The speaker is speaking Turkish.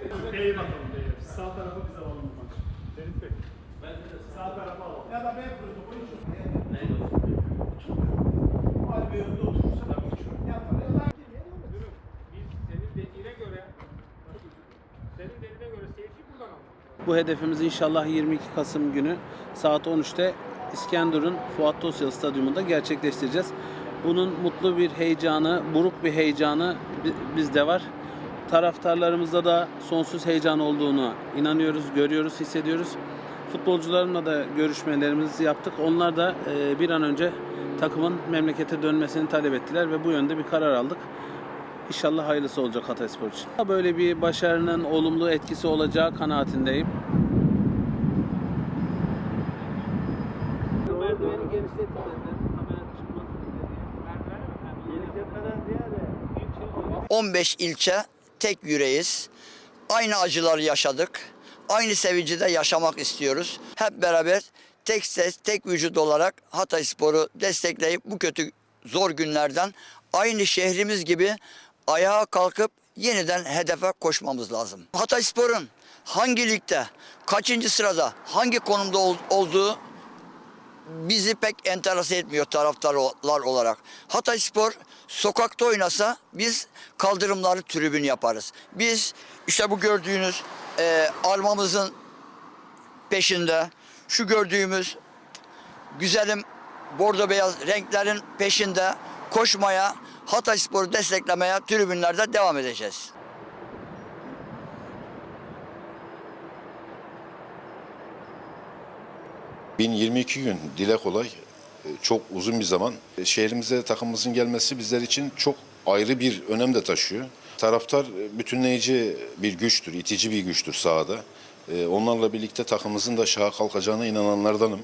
Değil bakalım değil. Sağ tarafı biz alalım bu maç. Ferit Bey. Ben de sağ tarafa alalım. Ya da ben kuruldum. O hiç Neydi o? Otur. Halbuki önünde oturursa da bir çocuk. Yapar. Ya da Biz senin dediğine göre senin dediğine göre seyirci buradan almak. Bu hedefimiz inşallah 22 Kasım günü saat 13'te İskenderun Fuat Tosyalı Stadyumunda gerçekleştireceğiz. Bunun mutlu bir heyecanı, buruk bir heyecanı bizde var. Taraftarlarımızda da sonsuz heyecan olduğunu inanıyoruz, görüyoruz, hissediyoruz. Futbolcularımla da görüşmelerimizi yaptık. Onlar da e, bir an önce takımın memlekete dönmesini talep ettiler ve bu yönde bir karar aldık. İnşallah hayırlısı olacak Hatayspor için. Böyle bir başarının olumlu etkisi olacağı kanaatindeyim. Merdiveni genişletin kamera çıkmasın diye. 15 ilçe tek yüreğiz. Aynı acıları yaşadık. Aynı sevinci de yaşamak istiyoruz. Hep beraber tek ses, tek vücut olarak Hatayspor'u destekleyip bu kötü zor günlerden aynı şehrimiz gibi ayağa kalkıp yeniden hedefe koşmamız lazım. Hatayspor'un hangi ligde, kaçıncı sırada, hangi konumda ol- olduğu bizi pek enterese etmiyor taraftarlar olarak. Hatay Spor sokakta oynasa biz kaldırımları tribün yaparız. Biz işte bu gördüğünüz e, armamızın peşinde, şu gördüğümüz güzelim bordo beyaz renklerin peşinde koşmaya, Hatay Spor'u desteklemeye tribünlerde devam edeceğiz. ...1022 gün dile kolay, e, çok uzun bir zaman. E, Şehrimize takımımızın gelmesi bizler için çok ayrı bir önem de taşıyor. Taraftar e, bütünleyici bir güçtür, itici bir güçtür sahada. Onlarla birlikte takımımızın da şaha kalkacağına inananlardanım.